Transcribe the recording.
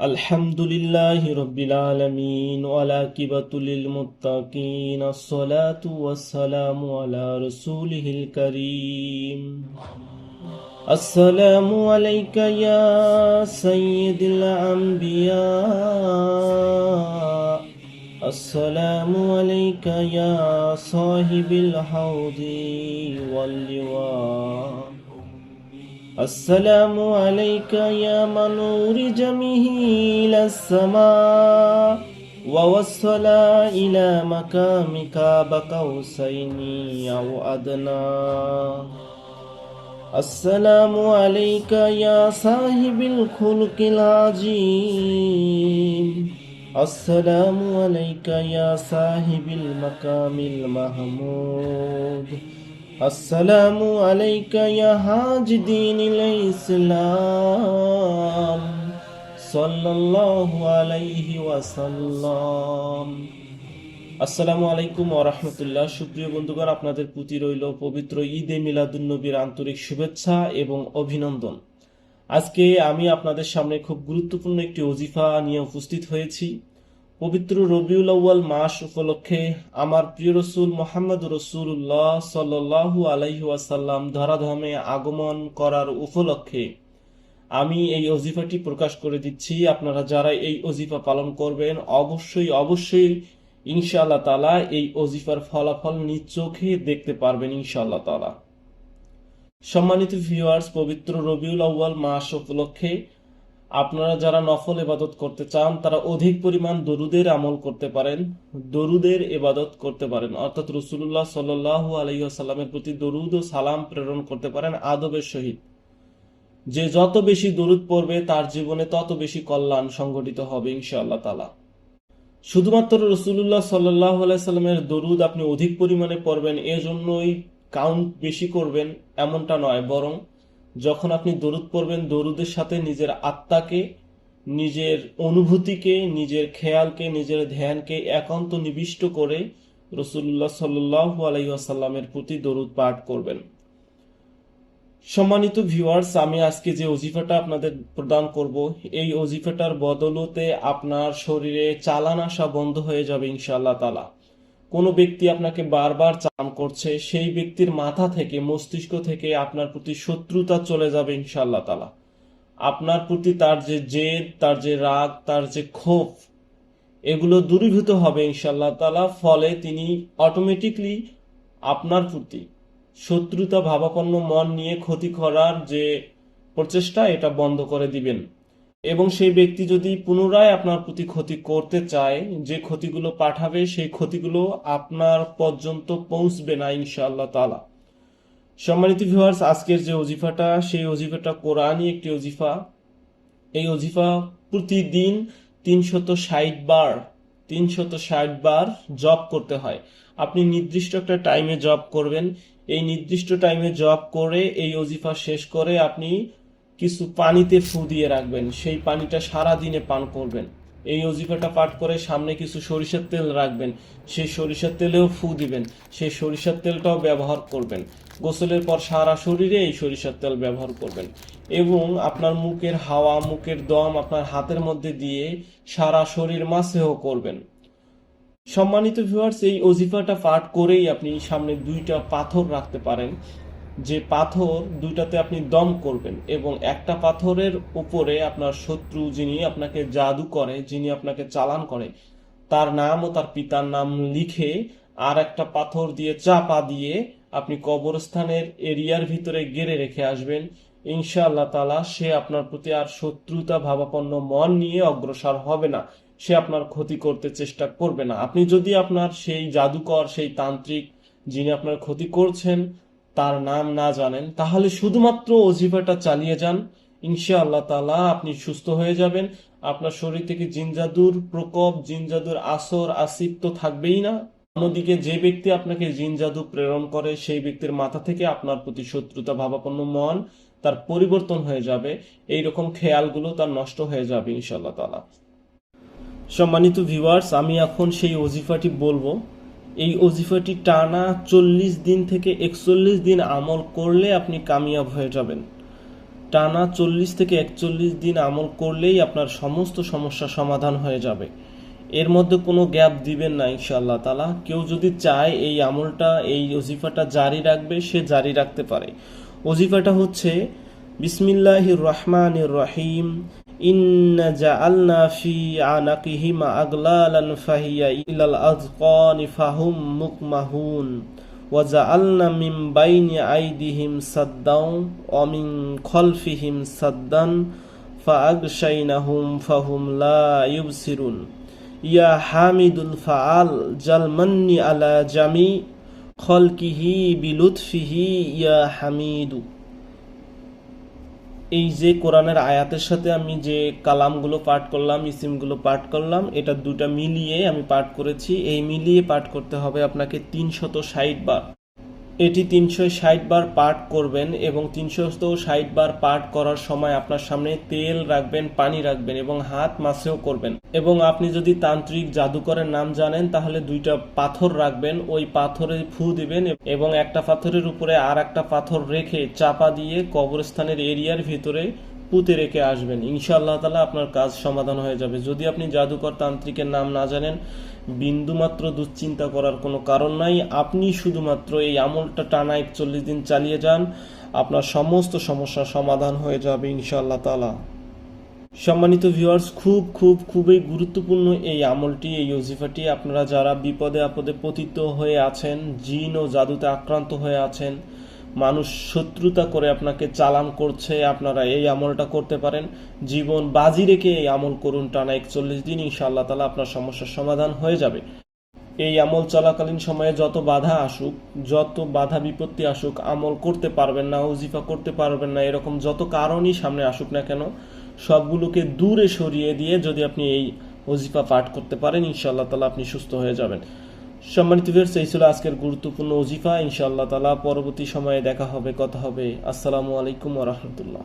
الحمد لله رب العالمين والعاقبة للمتقين الصلاة والسلام على رسوله الكريم. السلام عليك يا سيد الأنبياء. السلام عليك يا صاحب الحوض واللواء. السلام عليك يا من أورج به إلى السماء ووصل إلى مكامك بقوسين أو أدنى. السلام عليك يا صاحب الخلق العظيم. السلام عليك يا صاحب المقام المحمود. السلام عليك يا حاج دين الإسلام صلى الله عليه وسلم আসসালামু আলাইকুম ওরহমতুল্লাহ সুপ্রিয় বন্ধুগণ আপনাদের প্রতি রইল পবিত্র ঈদে মিলাদুন্নবীর আন্তরিক শুভেচ্ছা এবং অভিনন্দন আজকে আমি আপনাদের সামনে খুব গুরুত্বপূর্ণ একটি ওজিফা নিয়ে উপস্থিত হয়েছি পবিত্র রবিউল আউ্য়াল মাস উপলক্ষে আমার প্রিয় রসুল মোহাম্মদ রসুল্লাহ সাল্লু আলাইহি ওয়াসাল্লাম ধরাধামে আগমন করার উপলক্ষে আমি এই অজিফাটি প্রকাশ করে দিচ্ছি। আপনারা যারা এই অজিফা পালন করবেন, অবশ্যই অবশ্যই ইনশাআল্লাহ তালা এই অজিফার ফলাফল নিজ চোখে দেখতে পারবেন ইনশাআল্লাহ তালা সম্মানিত ভিউয়ার্স পবিত্র রবিউল আউ্য়াল মাস উপলক্ষে আপনারা যারা নফল এবাদত করতে চান, তারা অধিক পরিমাণ দরুদের আমল করতে পারেন, দরুদের এবাদত করতে পারেন। অর্থাৎ রসুল্লাহ সাল্লাহু আলহিহাসাল্লামের প্রতি দরুদ ও সালাম প্রেরণ করতে পারেন আদবের সহিত। যে যত বেশি দরুদ পড়বে, তার জীবনে তত বেশি কল্যাণ সংঘটিত হবে ইনশাআল্লাহ তালা শুধুমাত্র রসুল্লাহ সাল্লাহ আলাইসাল্লামের দরুদ আপনি অধিক পরিমাণে পড়বেন, এজন্যই কাউন্ট বেশি করবেন, এমনটা নয়, বরং যখন আপনি দরুদ পড়বেন, দরুদের সাথে নিজের আত্মাকে, নিজের অনুভূতিকে, নিজের খেয়ালকে, নিজের ধ্যানকে একান্ত নিবিষ্ট করে রসুল্লাহ সাল্লু আলাইসাল্লামের প্রতি দরুদ পাঠ করবেন। সম্মানিত ভিউয়ার্স, আমি আজকে যে অজিফাটা আপনাদের প্রদান করব, এই অজিফাটার বদলতে আপনার শরীরে চালান আসা বন্ধ হয়ে যাবে ইনশাআল্লাহ তালা কোনো ব্যক্তি আপনাকে বারবার চান করছে, সেই ব্যক্তির মাথা থেকে, মস্তিষ্ক থেকে আপনার প্রতি শত্রুতা চলে যাবে ইনশাল্লাহ তালা আপনার প্রতি তার যে জেদ, তার যে রাগ, তার যে ক্ষোভ, এগুলো দূরীভূত হবে ইনশাআল্লাহ তালা ফলে তিনি অটোমেটিকলি আপনার প্রতি শত্রুতা, ভাবাপন্ন মন নিয়ে ক্ষতি করার যে প্রচেষ্টা, এটা বন্ধ করে দিবেন। এবং সেই ব্যক্তি যদি পুনরায় আপনার প্রতি ক্ষতি করতে চায়, যে ক্ষতিগুলো পাঠাবে, সেই ক্ষতিগুলো আপনার পর্যন্ত পৌঁছবে না ইনশাআল্লাহ তালা সম্মানিত ভিউয়ার্স আজকের যে অজিফাটা, সেই অজিফাটা কোরআনই একটি অজিফা। এই অজিফা প্রতিদিন তিনশত ষাট বার, তিনশত ষাট বার জব করতে হয়। আপনি নির্দিষ্ট একটা টাইমে জব করবেন। এই নির্দিষ্ট টাইমে জব করে, এই অজিফা শেষ করে আপনি কিছু পানিতে ফু দিয়ে রাখবেন। সেই পানিটা সারা দিনে পান করবেন। এই অজিফাটা পাঠ করে সামনে কিছু সরিষার তেল রাখবেন। সেই সরিষার তেলেও ফু দিবেন। সেই সরিষার তেলটাও ব্যবহার করবেন। গোসলের পর সারা শরীরে এই সরিষার তেল ব্যবহার করবেন। এবং আপনার মুখের হাওয়া, মুখের দম আপনার হাতের মধ্যে দিয়ে সারা শরীর মাসেও করবেন। সম্মানিত ভিউয়ার্স এই অজিফাটা পাঠ করেই আপনি সামনে দুইটা পাথর রাখতে পারেন। যে পাথর দুইটাতে আপনি দম করবেন এবং একটা পাথরের উপরে আপনার শত্রু যিনি আপনাকে জাদু করে, যিনি আপনাকে চালান করে, তার নাম ও তার পিতার নাম লিখে আর একটা পাথর দিয়ে চাপা দিয়ে আপনি কবরস্থানের এরিয়ার ভিতরে গেড়ে রেখে আসবেন। ইনশাআল্লাহ তালা সে আপনার প্রতি আর শত্রুতা, ভাবাপন্ন মন নিয়ে অগ্রসর হবে না। সে আপনার ক্ষতি করতে চেষ্টা করবে না। আপনি যদি আপনার সেই জাদুকর, সেই তান্ত্রিক যিনি আপনার ক্ষতি করছেন তার নাম না জানেন, তাহলে শুধুমাত্র অজিফাটা চালিয়ে যান। ইনশা আল্লাহ তালা আপনি সুস্থ হয়ে যাবেন। আপনার শরীর থেকে জিনজাদুর প্রকোপ, জিনজাদুর আসর আসিফ তো থাকবেই না। অন্যদিকে যে ব্যক্তি আপনাকে জিনজাদু প্রেরণ করে, সেই ব্যক্তির মাথা থেকে আপনার প্রতি শত্রুতা ভাবাপন্ন মন তার পরিবর্তন হয়ে যাবে। এই রকম খেয়ালগুলো তার নষ্ট হয়ে যাবে ইনশাল্লাহ তালা সম্মানিত ভিউয়ার্স, আমি এখন সেই অজিফাটি বলব। এই অজিফাটি টানা চল্লিশ দিন থেকে একচল্লিশ দিন আমল করলে আপনি কামিয়াব হয়ে যাবেন। টানা চল্লিশ থেকে একচল্লিশ দিন আমল করলেই আপনার সমস্ত সমস্যা সমাধান হয়ে যাবে। এর মধ্যে কোনো গ্যাপ দিবেন না ইনশাআল্লাহ তালা কেউ যদি চায় এই আমলটা, এই ওজিফাটা জারি রাখবে, সে জারি রাখতে পারে। ওজিফাটা হচ্ছে, বিসমিল্লাহির রহমানির রহিম। إن جعلنا في عنقهم أغلالا فهي إلى الأذقان فهم مقمهون وجعلنا من بين أيديهم سدا ومن خلفهم سدا فأغشيناهم فهم لا يبصرون يا حامد الفعال جلمني على جميع خلقه بلطفه يا حميد এই যে কোরআনের আয়াতের সাথে আমি যে কালামগুলো পাঠ করলাম, ইসিমগুলো পাঠ করলাম, এটা দুটা মিলিয়ে আমি পাঠ করেছি। এই মিলিয়ে পাঠ করতে হবে আপনাকে তিনশত ষাট বার। এটি তিনশো ষাট বার পাঠ করবেন এবং তিনশো ষাট বার পাঠ করার সময় আপনার সামনে তেল রাখবেন, পানি রাখবেন এবং হাত মাসেও করবেন। এবং আপনি যদি তান্ত্রিক জাদুকরের নাম জানেন, তাহলে দুইটা পাথর রাখবেন। ওই পাথরে ফু দিবেন এবং একটা পাথরের উপরে আর একটা পাথর রেখে চাপা দিয়ে কবরস্থানের এরিয়ার ভিতরে পুঁতে রেখে আসবেন। ইনশাআল্লাহ তালা আপনার কাজ সমাধান হয়ে যাবে। যদি আপনি জাদুকর তান্ত্রিকের নাম না জানেন, বিন্দুমাত্র দুশ্চিন্তা করার কোনো কারণ নাই। আপনি শুধুমাত্র এই আমলটা টানা একচল্লিশ দিন চালিয়ে যান। আপনার সমস্ত সমস্যার সমাধান হয়ে যাবে ইনশাআল্লাহ তালা সম্মানিত ভিউয়ার্স খুব খুব, খুবই গুরুত্বপূর্ণ এই আমলটি, এই ওজিফাটি। আপনারা যারা বিপদে আপদে পতিত হয়ে আছেন, জিন ও জাদুতে আক্রান্ত হয়ে আছেন মানুষ শত্রুতা করে আপনাকে চালান করছে, আপনারা এই আমলটা করতে পারেন। জীবন বাজি রেখে এই আমল করুন, টানা একচল্লিশ দিন ইনশাআল্লাহ তালা আপনার সমস্যার সমাধান হয়ে যাবে। এই আমল চলাকালীন সময়ে যত বাধা আসুক, যত বাধা বিপত্তি আসুক, আমল করতে পারবেন না, ওজিফা করতে পারবেন না, এরকম যত কারণই সামনে আসুক না কেন, সবগুলোকে দূরে সরিয়ে দিয়ে যদি আপনি এই ওজিফা পাঠ করতে পারেন, ইনশাআল্লাহ তালা আপনি সুস্থ হয়ে যাবেন। সম্মানিত ভিউয়ার্স এই ছিল আজকের গুরুত্বপূর্ণ ওজিফা। ইনশাআল্লাহ তালা পরবর্তী সময়ে দেখা হবে, কথা হবে। আসসালামু আলাইকুম রাহমাতুল্লাহ।